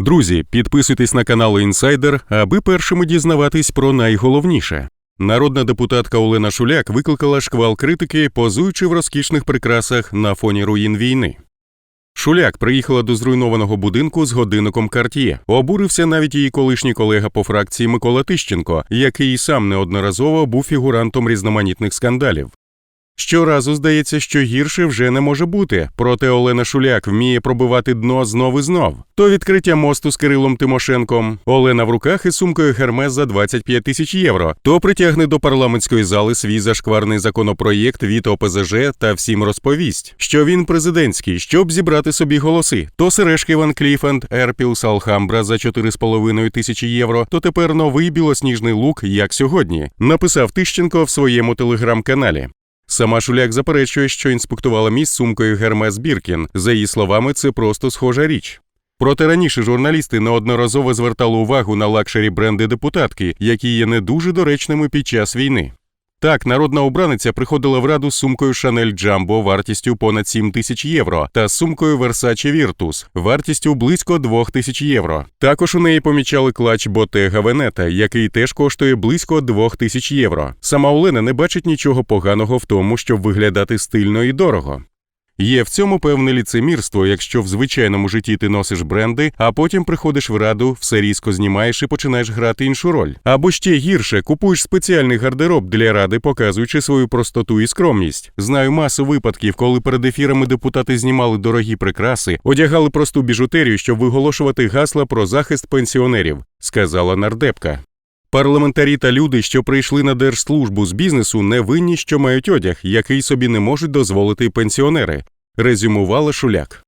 Друзі, підписуйтесь на канал Інсайдер, аби першими дізнаватись про найголовніше. Народна депутатка Олена Шуляк викликала шквал критики, позуючи в розкішних прикрасах на фоні руїн війни. Шуляк приїхала до зруйнованого будинку з годинником Карт'є. Обурився навіть її колишній колега по фракції Микола Тищенко, який сам неодноразово був фігурантом різноманітних скандалів. Щоразу здається, що гірше вже не може бути, проте Олена Шуляк вміє пробивати дно знов і знов. То відкриття мосту з Кирилом Тимошенком, Олена в руках із сумкою Гермес за 25 тисяч євро, то притягне до парламентської зали свій зашкварний законопроєкт від ОПЗЖ та всім розповість, що він президентський, щоб зібрати собі голоси. То сережки Ван Кліфенд, Ерпілс Алхамбра за 4,5 тисячі євро, то тепер новий білосніжний лук, як сьогодні, написав Тищенко в своєму телеграм-каналі. Сама Шуляк заперечує, що інспектувала міст сумкою Гермес Біркін. За її словами, це просто схожа річ. Проте раніше журналісти неодноразово звертали увагу на лакшері бренди депутатки, які є не дуже доречними під час війни. Так, народна обраниця приходила в раду з сумкою Шанель Джамбо вартістю понад 7 тисяч євро та сумкою Версаче Віртус, вартістю близько 2 тисяч євро. Також у неї помічали клач Ботега Венета, який теж коштує близько 2 тисяч євро. Сама Олена не бачить нічого поганого в тому, щоб виглядати стильно і дорого. Є в цьому певне ліцемірство, якщо в звичайному житті ти носиш бренди, а потім приходиш в раду, все різко знімаєш і починаєш грати іншу роль. Або ще гірше, купуєш спеціальний гардероб для ради, показуючи свою простоту і скромність. Знаю масу випадків, коли перед ефірами депутати знімали дорогі прикраси, одягали просту біжутерію, щоб виголошувати гасла про захист пенсіонерів, сказала нардепка. Парламентарі та люди, що прийшли на держслужбу з бізнесу, не винні, що мають одяг, який собі не можуть дозволити пенсіонери, резюмувала Шуляк.